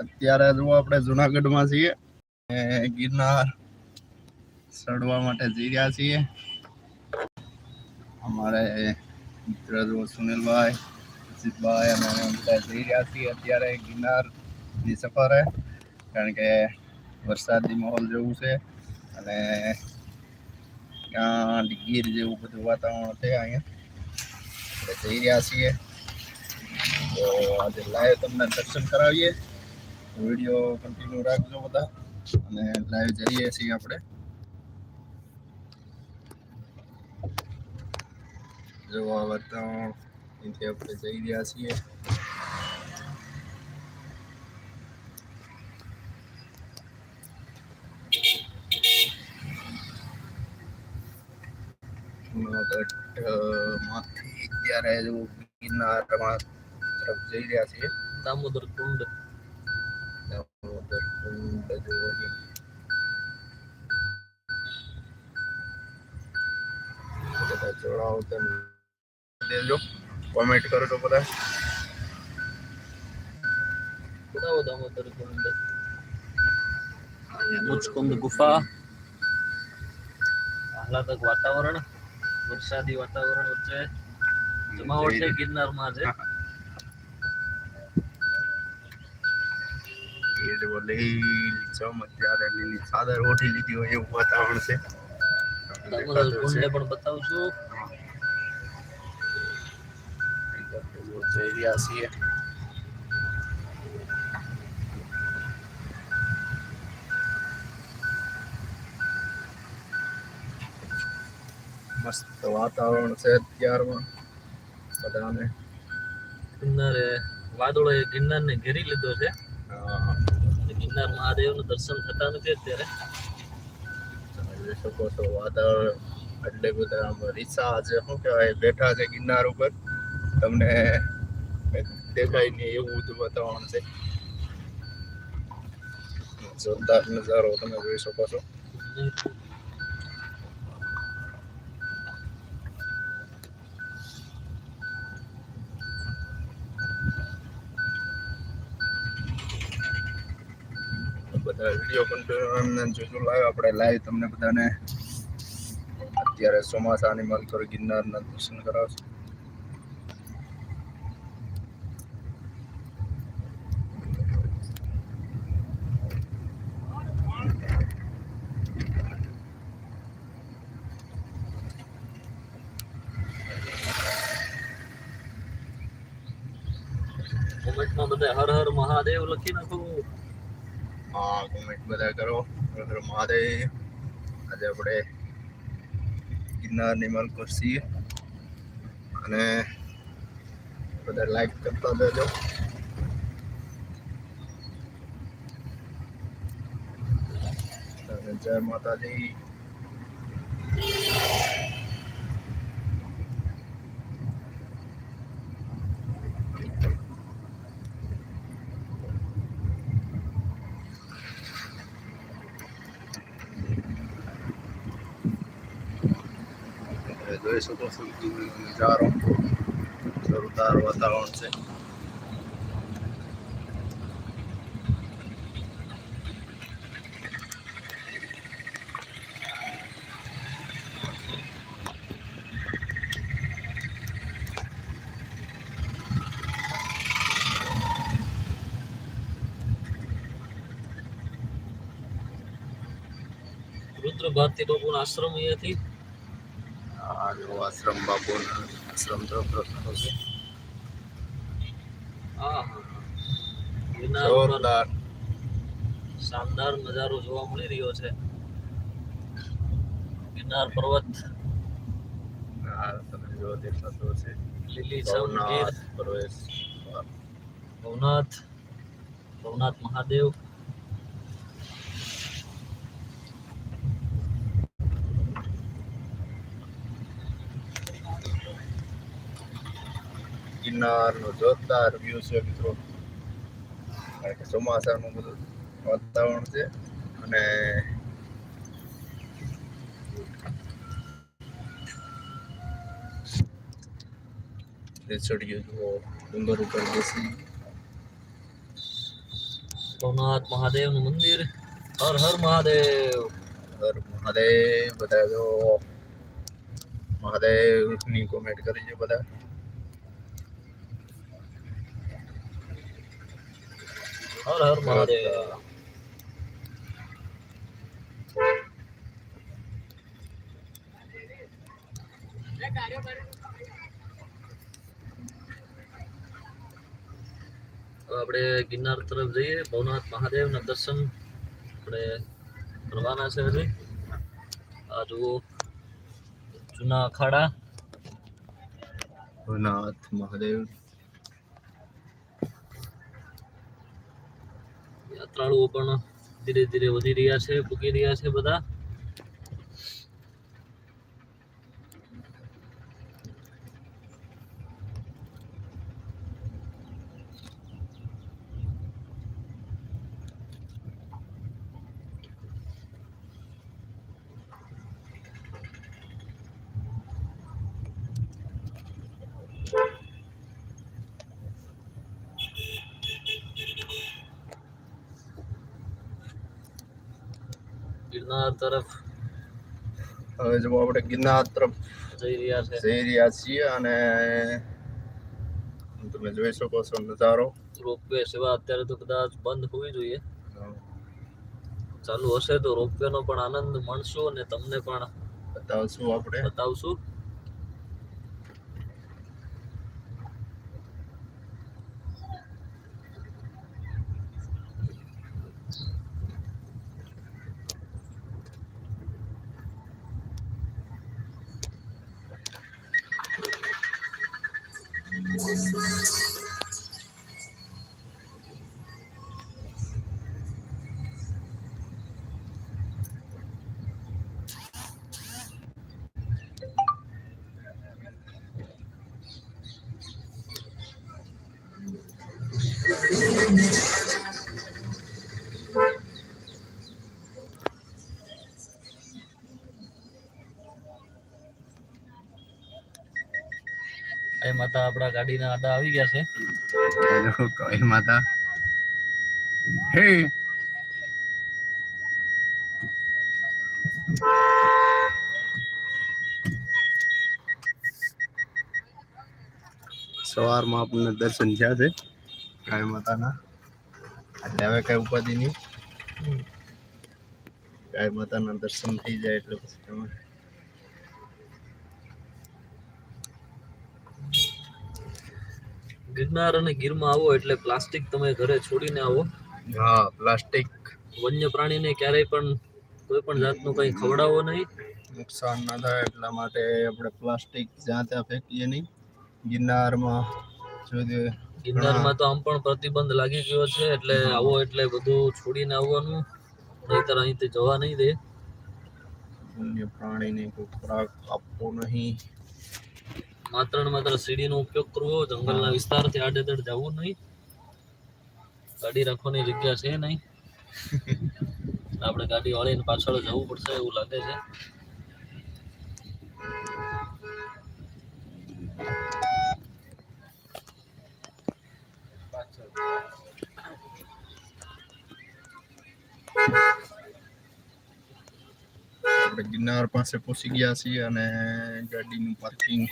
અત્યારે જો આપણે જુનાગઢમાં છીએ ગિરનાર ચડવા માટે જઈ રહ્યા છીએ. અમારે મિત્ર જો સુનિલભાઈ, અજીતભાઈ અને બધા જઈ રહ્યા છીએ અત્યારે ગિરનારની સફરે, કારણ કે વરસાદી માહોલ જેવું છે અને ત્યાં ગીર જેવું બધું વાતાવરણ છે અહીંયા. જઈ રહ્યા છીએ. તો આજે લાઈવ તમને દર્શન કરાવીએ. વીડિયો કન્ટિન્યુ રાખજો બધા અને લાઈવ જઈએ છીએ આપણે. જો આ અહીંથી આપણે જઈ રહ્યા છીએ. અત્યારે જો ગિરનારમાં તરફ જઈ રહ્યા છીએ. દામોદર કુંડ. જોડાઓ તેમ દેજો કોમેન્ટ કરો તો બધા. બતાવો દામોદર મુચકુંદ ગુફા. આહલાદક વાતાવરણ વરસાદી વાતાવરણ વચ્ચે જમાવટ છે ગિરનારમાં છે એ જો લીલી ચમ અત્યારે લીલી ચાદર ઓઢી લીધી હોય એવું વાતાવરણ છે. પણ કુંડને પણ જઈ રહ્યા છીએ મસ્ત વાતાવરણ છે અત્યારમાં. બધાને. ગિરનારે વાદળોએ ગિરનારને ઘેરી લીધો છે. ગિરનાર મહાદેવનું દર્શન થતા નથી અત્યારે. જોઈ શકો છો વાદળ એટલે બધા રીસા છે શું કહેવાય બેઠા છે ગિરનાર ઉપર. તમને દેખાય નહીં એવું બધું વાતાવરણ છે. જોરદાર નજારો તમે જોઈ શકો છો. બધા વીડિયો કન્ટેન્ટ જોજો લાઈવ. આપણે લાઈવ તમને બધાને અત્યારે ચોમાસાની મલકર ગિરનારના દર્શન કરાવશું. બધા હર હર મહાદેવ લખી નાખો. હા કોમેન્ટ બધા કરો. હર હર મહાદેવ. આજે આપણે ગિરનારની મલકર છીએ. અને બધા લાઈક કરતા જજો જય માતાજી. જોઈ શકો છો નજારો જોરદાર વાતાવરણ છે. રુદ્ર ભારતી બાપુનો આશ્રમ અહીંયાથી આ જો આશ્રમ બાપુના આશ્રમ તરફ રસ્તો છે જોરદાર. શાનદાર નજારો જોવા મળી રહ્યો છે. ગિરનાર પર્વત. આ તમે જો દેખાતો છે. ગીર. પ્રવેશ ભવનાથ ભવનાથ મહાદેવ. ગિરનારનો જોરદાર વ્યૂ છે મિત્રો. કારણ કે ચોમાસાનું બધું વાતાવરણ છે અને રેચડીઓ જુઓ ડુંગર ઉપર બેસી. સોમનાથ મહાદેવનું મંદિર. હર હર મહાદેવ. હર મહાદેવ બધા જો મહાદેવની કોમેન્ટ કરી છે બધા. હર હર મહાદેવ હવે આપણે ગિરનાર તરફ જઈએ ભવનાથ મહાદેવના દર્શન આપણે કરવાના છે હજી આ જુઓ જૂના અખાડા. ભવનાથ મહાદેવ. યાત્રાળુઓ પણ ધીરે ધીરે વધી રહ્યા છે પૂકી રહ્યા છે બધા. ગિરનાર તરફ હવે જો આપણે ગિરનાર તરફ જઈ રહ્યા છે. જઈ રહ્યા છીએ અને તમે જોઈ શકો છો નજારો. રોપવે સેવા અત્યારે તો કદાચ બંધ હોવી જોઈએ. ચાલુ હશે તો રોપવે નો પણ આનંદ માણશું અને તમને પણ બતાવશું આપણે. બતાવશું. એ માતા આપણા ગાડીના આડા આવી ગયા છે. હેલો કઈ માતા. હે. સવારમાં આપણને દર્શન થયા છે. કાળી માતાના. એટલે હવે કઈ ઉપાધિ નહીં. કાળી માતાના દર્શન થઈ જાય એટલે પછી તમે ગિરનાર અને ગીરમાં આવો એટલે પ્લાસ્ટિક તમે ઘરે છોડીને આવો. હા પ્લાસ્ટિક. વન્ય પ્રાણીને ક્યારેય પણ કોઈ પણ જાતનું કંઈ ખવડાવો નહીં. નુકસાન ના થાય એટલા માટે આપણે પ્લાસ્ટિક જ્યાં ત્યાં ફેંકીએ નહીં. ગિરનારમાં જોઈએ ગિરનારમાં તો આમ પણ પ્રતિબંધ લાગી ગયો છે એટલે આવો એટલે બધું છોડીને આવવાનું. નહીતર અહીંથી જવા નહીં દે. વન્ય પ્રાણીને કોઈ ખોરાક આપવો નહીં. માત્ર ને માત્ર સીડીનો ઉપયોગ કરવો જંગલના વિસ્તારથી આડેધડ જવું નહીં. ગાડી રાખવાની જગ્યા છે નહીં. આપણે ગાડી વાળીને પાછળ જવું પડશે એવું લાગે છે. આપણે ગિરનાર પાસે પહોંચી ગયા છીએ અને ગાડીનું પાર્કિંગ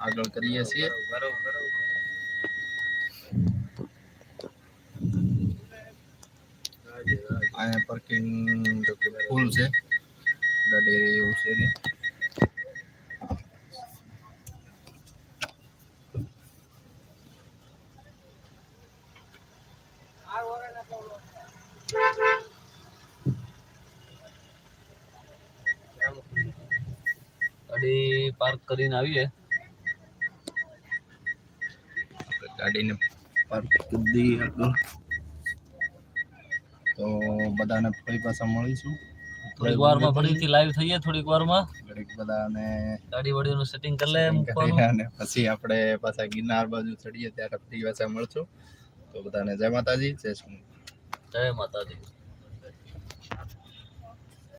આગળ કરીએ છીએ અહીંયા પાર્કિંગ જો કે ફૂલ છે ગાડી એવું છે નહીં ગાડી પાર્ક કરીને આવીએ આપણે ગાડીને પાર્ક દઈએ આગળ તો બધાને ફરી પાછા મળીશું થોડીક વારમાં ફરીથી લાઈવ થઈએ થોડીક વારમાં. ઘડીક બધાને ગાડી વાડીનું સેટિંગ કરી લે અને પછી આપણે પાછા ગિરનાર બાજુ ચડીએ ત્યારે ફરી પાછા મળશું. તો બધાને જય માતાજી જય શ્રી જય માતાજી.